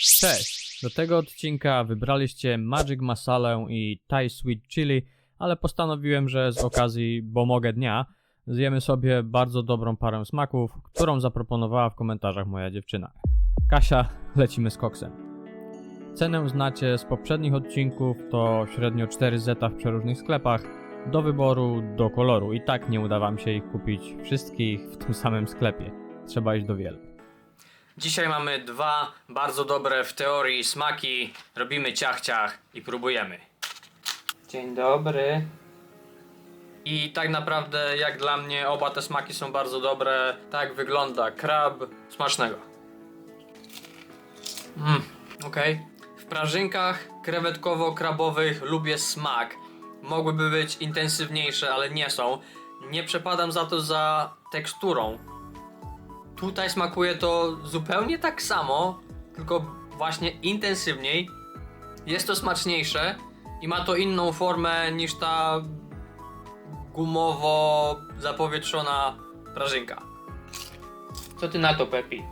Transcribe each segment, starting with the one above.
Cześć! Do tego odcinka wybraliście Magic Masalę i Thai Sweet Chili, ale postanowiłem, że z okazji, bo mogę dnia, zjemy sobie bardzo dobrą parę smaków, którą zaproponowała w komentarzach moja dziewczyna. Kasia, lecimy z koksem. Cenę znacie z poprzednich odcinków, to średnio 4 zeta w przeróżnych sklepach, do wyboru, do koloru. I tak nie uda wam się ich kupić wszystkich w tym samym sklepie. Trzeba iść do wielu. Dzisiaj mamy dwa bardzo dobre w teorii smaki. Robimy ciach ciach i próbujemy. Dzień dobry. I tak naprawdę, jak dla mnie, oba te smaki są bardzo dobre. Tak wygląda krab. Smacznego. Mmm, okej. W prażynkach krewetkowo-krabowych lubię smak. Mogłyby być intensywniejsze, ale nie są. Nie przepadam za to za teksturą. Tutaj smakuje to zupełnie tak samo, tylko właśnie intensywniej. Jest to smaczniejsze i ma to inną formę niż ta gumowo zapowietrzona prażynka. Co ty na to, Pepi?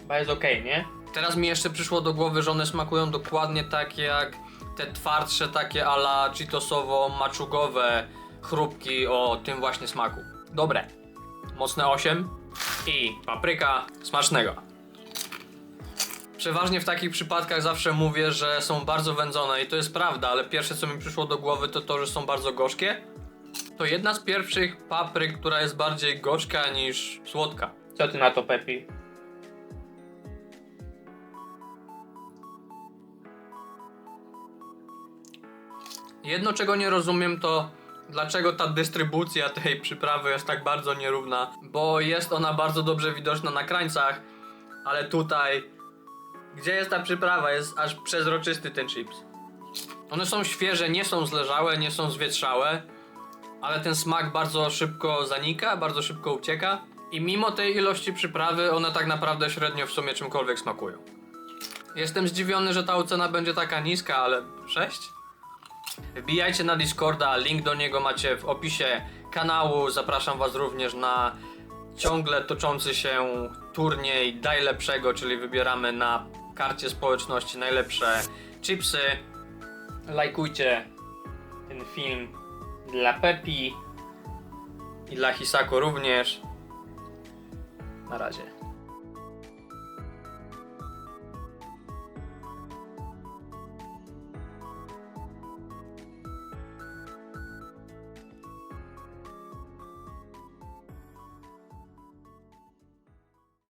Chyba jest okej, nie? Teraz mi jeszcze przyszło do głowy, że one smakują dokładnie tak jak te twardsze takie ala cheetosowo-maczugowe chrupki o tym właśnie smaku. Dobre. Mocne 8 i papryka smacznego. Przeważnie w takich przypadkach zawsze mówię, że są bardzo wędzone i to jest prawda, ale pierwsze co mi przyszło do głowy to to, że są bardzo gorzkie. To jedna z pierwszych papryk, która jest bardziej gorzka niż słodka. Co ty na to, Pepi? Jedno czego nie rozumiem to dlaczego ta dystrybucja tej przyprawy jest tak bardzo nierówna, bo jest ona bardzo dobrze widoczna na krańcach, ale tutaj gdzie jest ta przyprawa? Jest aż przezroczysty ten chips. One są świeże, nie są zleżałe, nie są zwietrzałe, ale ten smak bardzo szybko zanika, bardzo szybko ucieka i mimo tej ilości przyprawy one tak naprawdę średnio w sumie czymkolwiek smakują. Jestem zdziwiony, że ta ocena będzie taka niska, ale 6? Wbijajcie na Discorda, link do niego macie w opisie kanału. Zapraszam Was również na ciągle toczący się turniej Daj Lepszego, czyli wybieramy na karcie społeczności najlepsze chipsy. Lajkujcie ten film dla Pepi i dla Hisako również. Na razie.